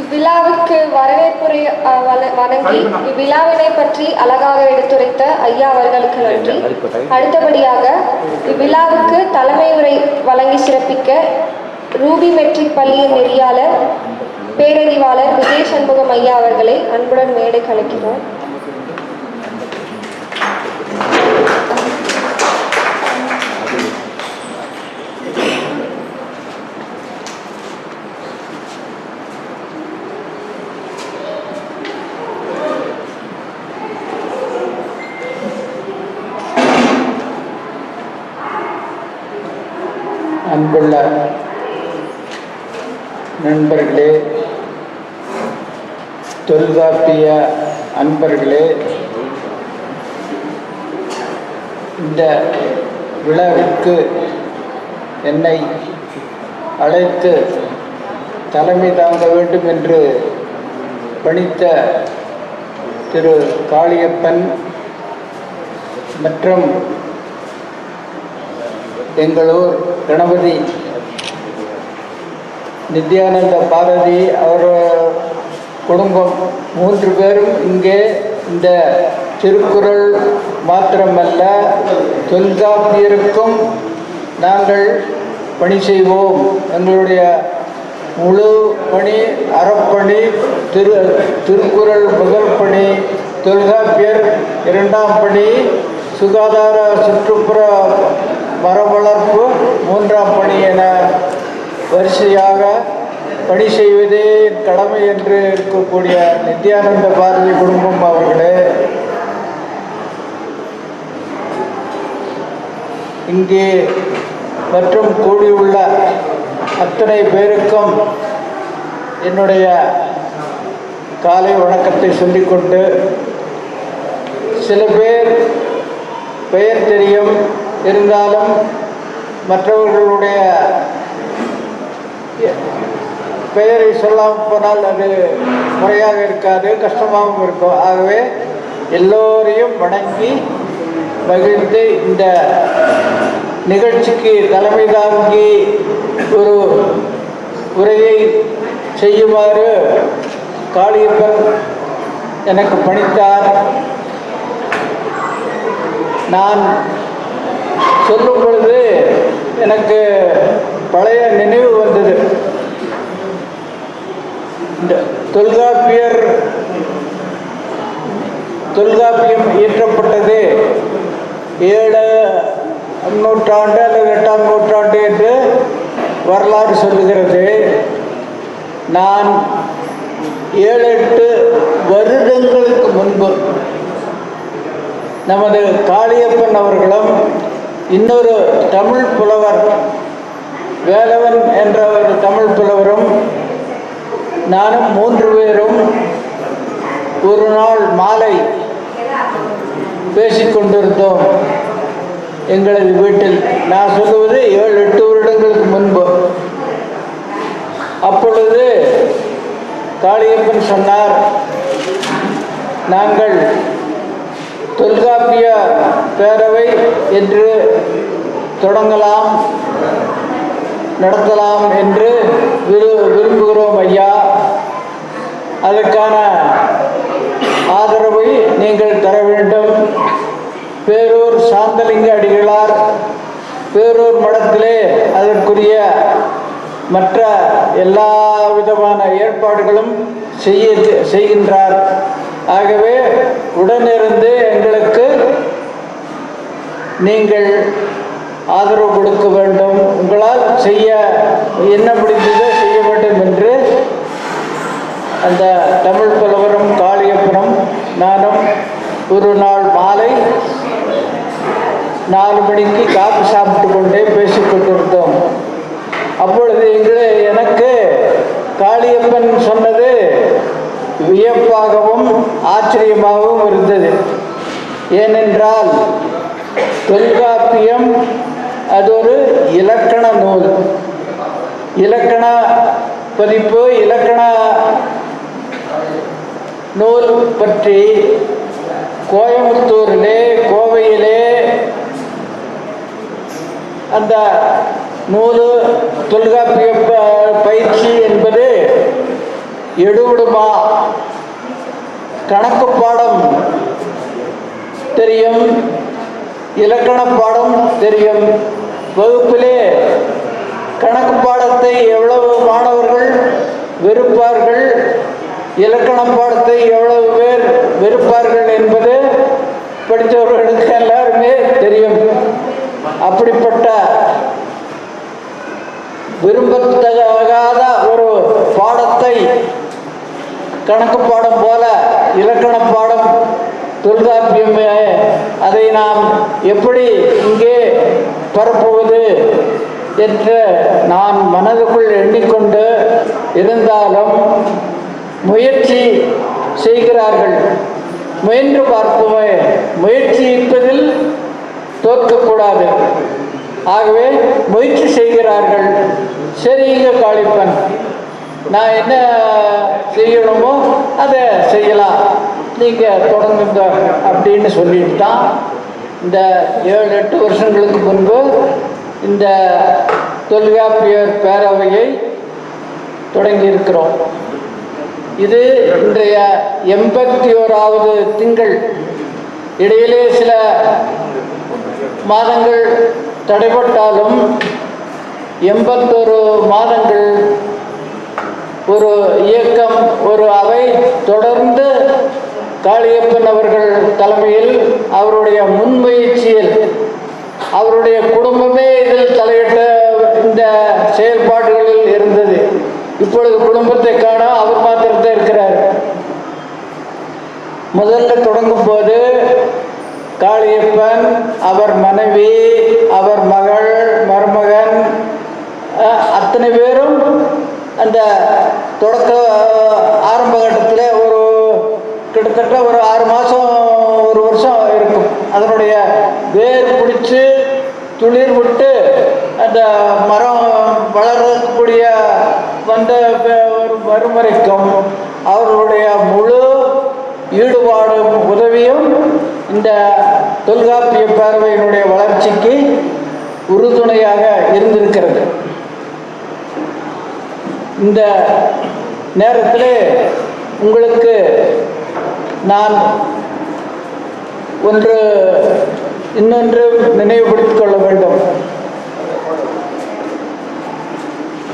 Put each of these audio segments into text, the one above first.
இவ்விழாவுக்கு வரவேற்புரை வழங்கி இவ்விழாவினை பற்றி அழகாக எடுத்துரைத்த ஐயா அவர்களுக்கு நன்றி. அடுத்தபடியாக இவ்விழாவுக்கு தலைமை உரை வழங்கி சிறப்பிக்க ரூபி மெட்ரிக் பள்ளியின் நெறியாளர் பேரறிவாளர் விஜய் சண்முகம் ஐயா அவர்களை அன்புடன் மேடை கலைக்கிறோம். அன்புள்ள நண்பர்களே தொல்காப்பிய அன்பர்களே இந்த விழாவிற்கு என்னை அழைத்து தலைமை தாங்க வேண்டும் என்று பணித்த திரு காளியப்பன் மற்றும் எங்களூர் கணபதி நித்யானந்த பாரதி அவர் குடும்பம் மூன்று பேரும் இங்கே இந்த திருக்குறள் மாத்திரமல்ல தொல்காப்பியருக்கும் நாங்கள் பணி செய்வோம். எங்களுடைய முழு பணி அறப்பணி திரு திருக்குறள் முதல் பணி தொல்காப்பியர் இரண்டாம் பணி சுகாதார சுற்றுப்புற மரவளர்ப்பு வளர்ப்பு மூன்றாம் பணி என வரிசையாக பணி செய்வதே கடமை என்று இருக்கக்கூடிய நித்யானந்த பாரதி குடும்பம் அவர்களே. இங்கே மற்றும் கூடியுள்ள அத்தனை பேருக்கும் என்னுடைய காலை வணக்கத்தை சொல்லிக்கொண்டு சில பேர் பெயர் தெரியும் இருந்தாலும் மற்றவர்களுடைய பெயரை சொல்லாமல் போனால் அது முறையாக இருக்காது கஷ்டமாகவும் இருக்கும். ஆகவே எல்லோரையும் வணங்கி மகிழ்ந்து இந்த நிகழ்ச்சிக்கு தலைமை தாங்கி ஒரு உரையை செய்யுமாறு காளியப்பன் எனக்கு பணித்தார். நான் சொல்லும் பொழுது எனக்கு பழைய நினைவு வந்தது. இந்த தொல்காப்பியர் தொல்காப்பியம் இயற்றப்பட்டது ஏழு நூற்றாண்டு அல்லது எட்டாம் நூற்றாண்டு என்று வரலாறு சொல்லுகிறது. நான் ஏழு எட்டு வருடங்களுக்கு முன்பு நமது காளியப்பன் அவர்களும் இன்னொரு தமிழ் புலவர் வேலவன் என்ற ஒரு தமிழ் புலவரும் நானும் மூன்று பேரும் ஒரு நாள் மாலை பேசிக்கொண்டிருந்தோம் எங்களது வீட்டில். நான் சொல்லுவது ஏழு எட்டு வருடங்களுக்கு முன்பு. அப்பொழுது காளியப்பன் சொன்னார் நாங்கள் தொல்காப்பிய பேரவை என்று தொடங்கலாம் நடத்தலாம் என்று விரு விரும்புகிறோம் ஐயா. அதற்கான ஆதரவை நீங்கள் தர வேண்டும். பேரூர் சாந்தலிங்க அடிகளார் பேரூர் மடத்திலே அதற்குரிய மற்ற எல்லா விதமான ஏற்பாடுகளும் செய்ய செய்கின்றார். ஆகவே உடனிருந்து எங்களுக்கு நீங்கள் ஆதரவு கொடுக்க வேண்டும். உங்களால் செய்ய என்ன முடிந்ததோ செய்ய வேண்டும் என்று அந்த தமிழ் புலவரும் காளியப்பனும் நானும் ஒரு நாள் மாலை நாலு மணிக்கு காப்பி சாப்பிட்டு கொண்டே பேசிக்கொண்டிருந்தோம் அப்பொழுது எங்கள் எனக்கு காளியப்பன் சொன்னது வியப்பாகவும் ஆச்சரியமாகவும் இருந்தது. ஏனென்றால் தொல்காப்பியம் அது ஒரு இலக்கண நூல். இலக்கண பதிப்பு இலக்கண நூல் பற்றி கோயம்புத்தூரிலே கோவையிலே அந்த நூல் தொல்காப்பிய பயிற்சி என்பது எடுபடுமா கணக்கு பாடம் தெரியும். இலக்கண பாடம் தெரியும். வகுப்பிலே கணக்கு பாடத்தை எவ்வளவு மாணவர்கள் வெறுப்பார்கள் இலக்கண பாடத்தை எவ்வளவு பேர் வெறுப்பார்கள் என்பது படித்தவர்களுக்கு எல்லாருமே தெரியும். அப்படிப்பட்ட விரும்பத்தகாத ஒரு பாடத்தை கணக்கு பாடம் போல இலக்கண பாடம் தொல்காப்பியம். அதை நாம் எப்படி இங்கே பரப்புவது என்று நான் மனதுக்குள் எண்ணிக்கொண்டு இருந்தாலும் முயற்சி செய்கிறார்கள். முயன்று பார்ப்போமே. முயற்சிப்பதில் தோற்கக்கூடாது. ஆகவே முயற்சி செய்கிறார்கள். சரிங்க காளிப்பன் நான் என்ன செய்யணுமோ அதை செய்யலாம். நீங்கள் தொடங்குங்க அப்படின்னு சொல்லிட்டு தான் இந்த ஏழு எட்டு வருஷங்களுக்கு முன்பு இந்த தொல்காப்பியர் பேரவையை தொடங்கியிருக்கிறோம். இது இன்றைய எண்பத்தி ஓராவது திங்கள். இடையிலே சில மாதங்கள் தடைபட்டாலும் எண்பத்தொரு மாதங்கள் ஒரு இயக்கம் ஒரு அவை தொடர்ந்து காளியப்பன் அவர்கள் தலைமையில் அவருடைய முன்முயற்சியில் அவருடைய குடும்பமே இதில் தலையிட்ட இந்த செயல்பாடுகளில் இருந்தது. இப்பொழுது குடும்பத்தை காண அவர் மாத்திரத்தை இருக்கிறார். முதல்ல தொடங்கும் போது காளியப்பன் அவர் மனைவி அவர் மகள் மருமகன் அத்தனை பேரும் அந்த தொடக்க ஆரம்ப கட்டத்தில் ஒரு கிட்டத்தட்ட ஒரு ஆறு மாதம் ஒரு வருஷம் இருக்கும். அதனுடைய வேர் பிடிச்சி துளிர் விட்டு அந்த மரம் வளரக்கூடிய வந்த ஒரு வரும் வரைக்கும் அவர்களுடைய முழு ஈடுபாடும் உதவியும் இந்த தொல்காப்பிய பார்வையினுடைய வளர்ச்சிக்கு உறுதுணையாக இருந்திருக்கிறது. இந்த நேரத்தில் உங்களுக்கு நான் ஒன்று இன்னொன்று நினைவுபடுத்திக் கொள்ள வேண்டும்.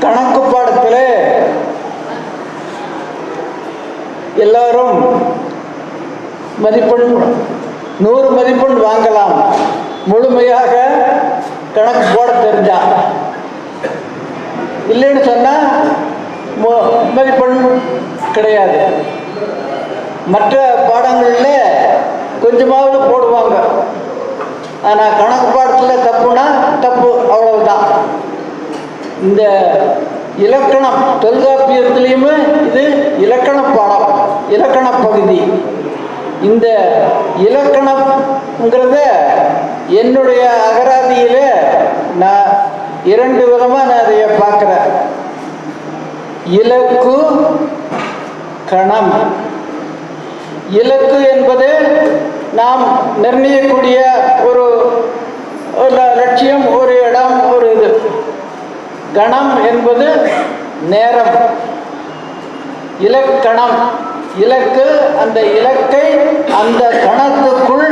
கணக்கு பாடத்தில் எல்லாரும் மதிப்பெண் நூறு மதிப்பெண் வாங்கலாம். முழுமையாக கணக்கு போட தெரிஞ்சா. இல்லைன்னு சொன்னால் மதிப்பெண் கிடையாது. மற்ற பாடங்களில் கொஞ்சமாவது போடுவாங்க. ஆனால் கணக்கு பாடத்தில் தப்புனா தப்பு அவ்வளவுதான். இந்த இலக்கணம் தொல்காப்பியத்திலையுமே இது இலக்கண பாடம் இலக்கண பகுதி. இந்த இலக்கணம்ங்கிறத என்னுடைய அகராதியில் நான் இரண்டு விதமாக நான் அதை பார்க்குறேன். இலக்கு கணம். இலக்கு என்பது நாம் நிர்ணயிக்கக்கூடிய ஒரு லட்சியம் ஒரு இடம் ஒரு இது. கணம் என்பது நேரம். இலக்கணம் இலக்கு அந்த இலக்கை அந்த கணத்துக்குள்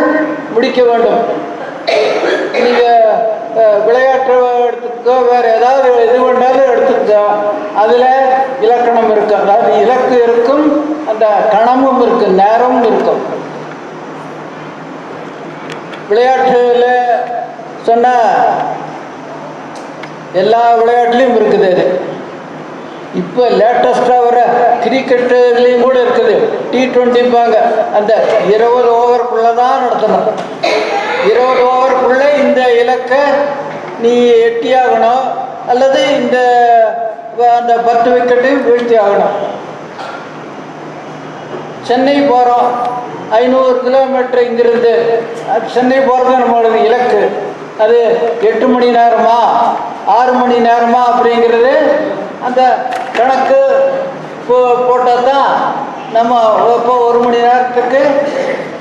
முடிக்க வேண்டும். நீங்கள் விளையாட்டு எடுத்துக்கோ வேறு ஏதாவது இது அதாவது இலக்கு இருக்கும் அந்த கணமும் இருக்கும் நேரமும் இருக்கும். விளையாட்டுல சொன்னால் எல்லா விளையாட்டுலேயும் இருக்குது அது. இப்போ லேட்டஸ்ட்டாக வர கிரிக்கெட்டுலேயும் கூட இருக்குது. டி ட்வெண்ட்டிப்பாங்க அந்த இருபது ஓவருக்குள்ளே தான் நடத்தணும். இருபது ஓவருக்குள்ளே இந்த இலக்கை நீ எட்டியாகணும். அல்லது இந்த அந்த பத்து விக்கெட்டையும் வீழ்த்தி ஆகணும். சென்னை போகிறோம் ஐநூறு கிலோமீட்டர் இங்கிருந்து. சென்னை போகிறது நம்மளோட இலக்கு. அது எட்டு மணி நேரமா? ஆறு மணி நேரமா அப்படிங்கிறது அந்த கணக்கு போ போட்டால் தான் நம்ம இப்போ ஒரு மணி நேரத்துக்கு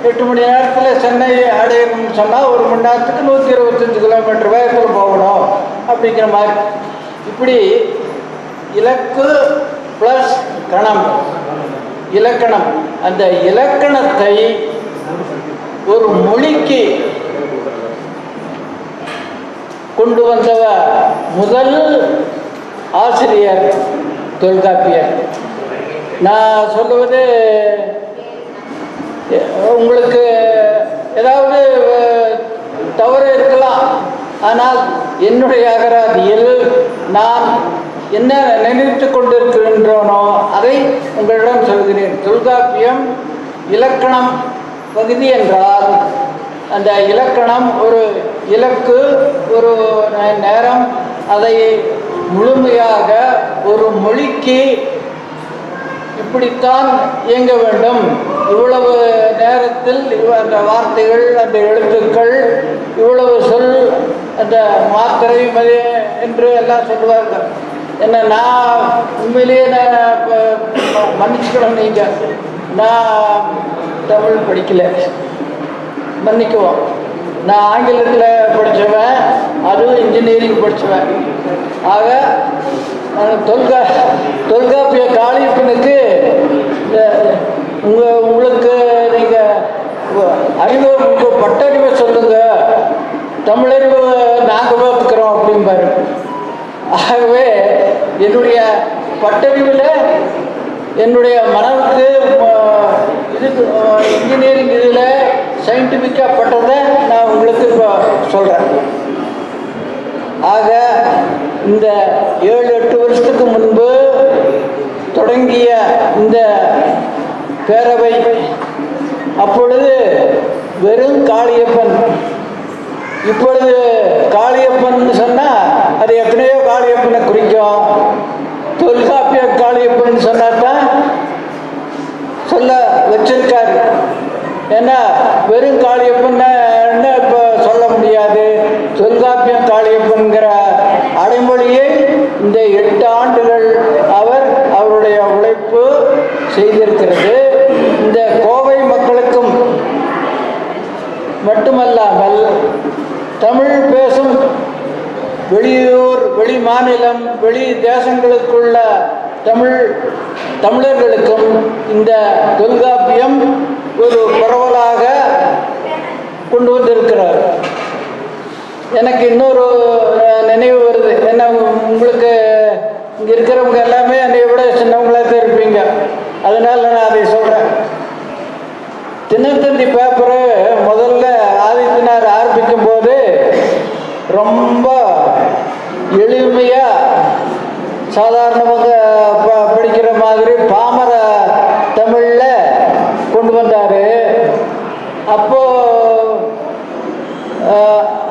எட்டு மணி நேரத்தில் சென்னை அடையணும்னு சொன்னால் ஒரு மணி நேரத்துக்கு நூற்றி இருபத்தஞ்சி கிலோமீட்டர் வேகத்தில் போகணும் அப்படிங்கிற மாதிரி. இப்படி இலக்கு ப்ளஸ் கணம். இலக்கணம். அந்த இலக்கணத்தை ஒரு மொழிக்கு கொண்டு வந்தவ முதல் ஆசிரியர் தொல்காப்பியர். நான் சொல்லுவது உங்களுக்கு ஏதாவது தவறு இருக்கலாம். ஆனால் என்னுடைய அகராதியில் நான் என்ன நினைத்து கொண்டிருக்கின்றனோ அதை உங்களிடம் சொல்கிறேன். தொல்காப்பியம் இலக்கணம் பகுதி என்றால் அந்த இலக்கணம் ஒரு இலக்கு ஒரு நேரம் அதை முழுமையாக ஒரு மொழிக்கு இப்படித்தான் இயங்க வேண்டும். இவ்வளவு நேரத்தில் அந்த வார்த்தைகள் அந்த எழுத்துக்கள் இவ்வளவு சொல் அந்த மாத்திரை மதி என்று எல்லாம் சொல்லுவார்கள் என்ன நான் உண்மையிலேயே நான் மன்னிச்சுக்கணும் நீங்கள் நான் தமிழ் படிக்கல. மன்னிக்குவோம். நான் ஆங்கிலத்தில் படித்தவன் அதுவும் இன்ஜினியரிங் படித்தவன் ஆக தொல்கா தொல்காப்பிய காளியப்பனுக்கு உங்கள் உங்களுக்கு நீங்கள் அறிவு உங்கள் பட்டறிவை சொல்லுங்கள் தமிழறிவு நாங்கள் பார்த்துக்கிறோம் அப்படிம்பாரு. ஆகவே என்னுடைய பட்டறிவில் என்னுடைய மனதுக்கு இதுக்கு இன்ஜினியரிங் இதில் சயின்டிஃபிக்காக பட்டதை நான் உங்களுக்கு இப்போ சொல்கிறேன் ஆக இந்த ஏழு எட்டு வருஷத்துக்கு முன்பு தொடங்கிய இந்த பேரவை அப்பொழுது வெறும் காளியப்பன் இப்பொழுது காளியப்பன் சொன்னால் அது எத்தனையோ காளியப்பனை குறிக்கும். தொல்காப்பிய காளியப்பன் சொன்னாதான் சொல்ல வச்சிருக்காரு. ஏன்னா வெறும் காளியப்பன் மாநிலம் வெளி தேசங்களுக்குள்ள தமிழ் தமிழர்களுக்கும் இந்த தொல்காப்பியம் ஒரு பரவலாக கொண்டு வந்திருக்கிறார். எனக்கு இன்னொரு நினைவு வருது. என்ன உங்களுக்கு இங்கே இருக்கிறவங்க எல்லாமே என்னை விட சின்னவங்களா தான் இருப்பீங்க. அதனால நான் அதை சொல்கிறேன் தினத்தந்தி பேப்பரு முதல்ல ஆதித்தினார் ஆரம்பிக்கும் போது ரொம்ப சாதாரணமாக ப படிக்கிற மாதிரி பாமர தமிழில் கொண்டு வந்தார். அப்போது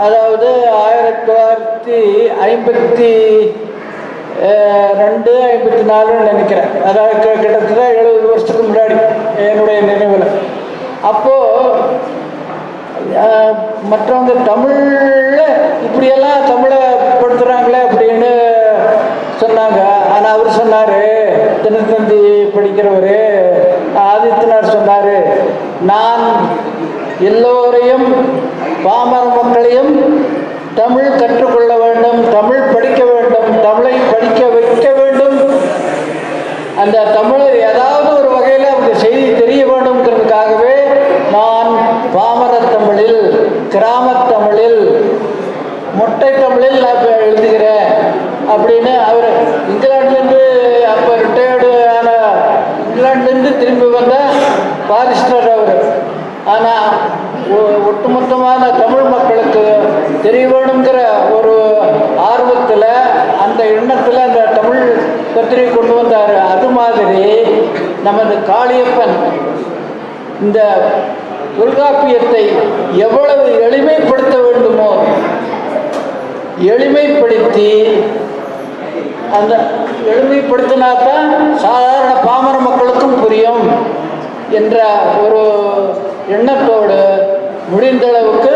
அதாவது ஆயிரத்தி தொள்ளாயிரத்தி ஐம்பத்தி ரெண்டு ஐம்பத்தி நாலுன்னு நினைக்கிறேன். அதாவது கிட்டத்தட்ட எழுபது வருஷத்துக்கு முன்னாடி என்னுடைய நினைவில். அப்போது மற்றவங்க தமிழில் இப்படியெல்லாம் தமிழை படுத்துகிறாங்களே அப்படின்னு சொன்னாங்க ஆனால் அவர் சொன்னாரு. தினத்தந்தி படிக்கிறவர். ஆதித்தனார் சொன்னார். நான் எல்லோரையும் பாமர மக்களையும் தமிழ் கற்றுக்கொள்ள வேண்டும் தமிழ் படிக்க வேண்டும் தமிழை படிக்க வைக்க வேண்டும். அந்த தமிழர் ஏதாவது ஒரு வகையில் அவங்க செய்தி தெரிய வேண்டும்ங்கிறதுக்காகவே நான் பாமர தமிழில் கிராம தமிழில் மொட்டை தமிழில் நான் எழுதுகிறேன் அப்படின்னு அவர் இங்கிலாந்துலேருந்து இப்போ ரிட்டையர்டு ஆன இங்கிலாந்துலேருந்து திரும்பி வந்த பாரிஸ்டர் அவர். ஆனால் ஒட்டுமொத்தமான தமிழ் மக்களுக்கு தெரிய வேணுங்கிற ஒரு ஆர்வத்தில் அந்த எண்ணத்தில் அந்த தமிழ் பத்திரிகை கொண்டு வந்தார். அது மாதிரி நமது காளியப்பன் இந்த தொல்காப்பியத்தை எவ்வளவு எளிமைப்படுத்த வேண்டுமோ எளிமைப்படுத்தி அந்த எளிமைப்படுத்தினா தான் சாதாரண பாமர மக்களுக்கும் புரியும் என்ற ஒரு எண்ணத்தோடு முடிந்த அளவுக்கு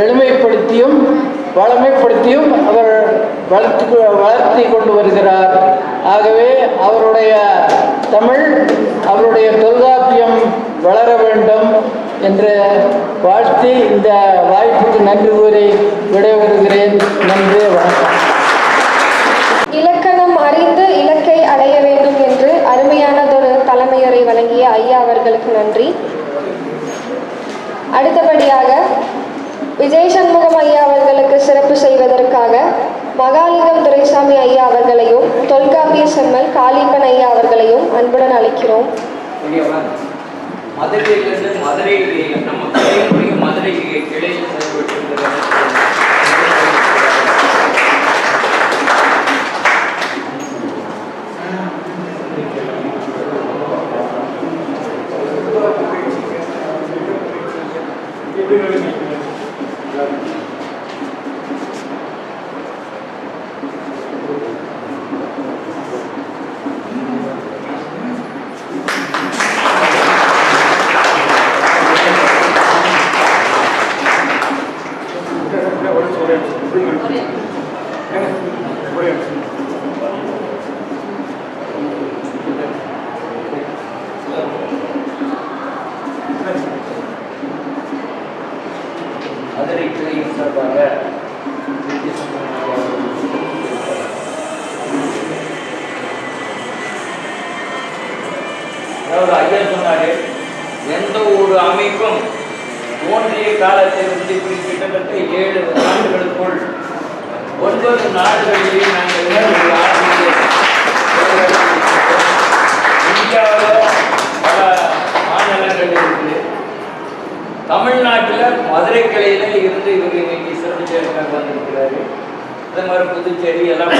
எளிமைப்படுத்தியும் வளமைப்படுத்தியும் அவர் வளர்த்து வளர்த்தி கொண்டு வருகிறார். ஆகவே அவருடைய தமிழ் அவருடைய தொல்காப்பியம் வளர வேண்டும் என்று வாழ்த்தி இந்த வாய்ப்புக்கு நன்றி கூறி விடைபெறுகிறேன். நன்றி வணக்கம் இலக்கணம் அறிந்து இலக்கை அடைய வேண்டும் என்று அருமையானதொரு தலைமையுரை வழங்கிய ஐயா அவர்களுக்கு நன்றி. அடுத்தபடியாக விஜய் சண்முகம் ஐயா அவர்களுக்கு சிறப்பு செய்வதற்காக மகாலிங்கம் துரைசாமி ஐயா அவர்களையும் தொல்காப்பிய செம்மல் காளிப்பன் ஐயா அவர்களையும் அன்புடன் அழைக்கிறோம். மதுரையிலிருந்து மதுரை நம்ம மதுரை கிளையில் மதுரை கிளையின் அதாவது ஐயா சொன்னாரு எந்த ஒரு அமைப்பும் தோன்றிய காலத்திலிருந்து இப்படி கிட்டத்தட்ட ஏழு ஆண்டுகளுக்குள் ஒன்பது நாடுகளிலே நாங்கள் ஒரு ஆசிரியர் இந்தியாவில் பல மாநிலங்களில் தமிழ்நாட்டில் மதுரை கிளையில இருந்து இவர் இன்னைக்கு சிறப்பு சேர்மனாக வந்திருக்கிறாரு அதே மாதிரி புதுச்சேரி எல்லாம்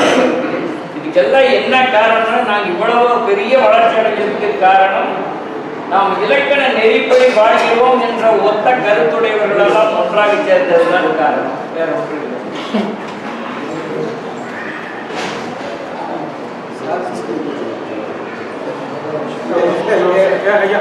இதுக்கெல்லாம் என்ன காரணம்னா நாங்கள் இவ்வளவு பெரிய வளர்ச்சி அடைஞ்சதுக்கு காரணம் நாம் இலக்கண நெறிப்படி வாழ்கிறோம் என்ற ஒத்த கருத்துடையவர்களெல்லாம் ஒன்றாக சேர்ந்ததுதான் காரணம் வேற ஒன்றும் இல்லை ஐயா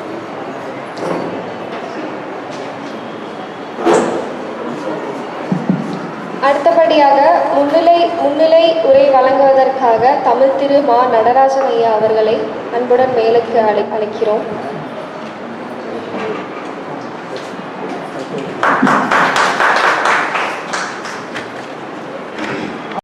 அடுத்தபடியாக முன்னிலை முன்னிலை உரை வழங்குவதற்காக தமிழ் திரு மா நடராஜன் ஐயா அவர்களை அன்புடன் மேலுக்கு அழை அழைக்கிறோம்.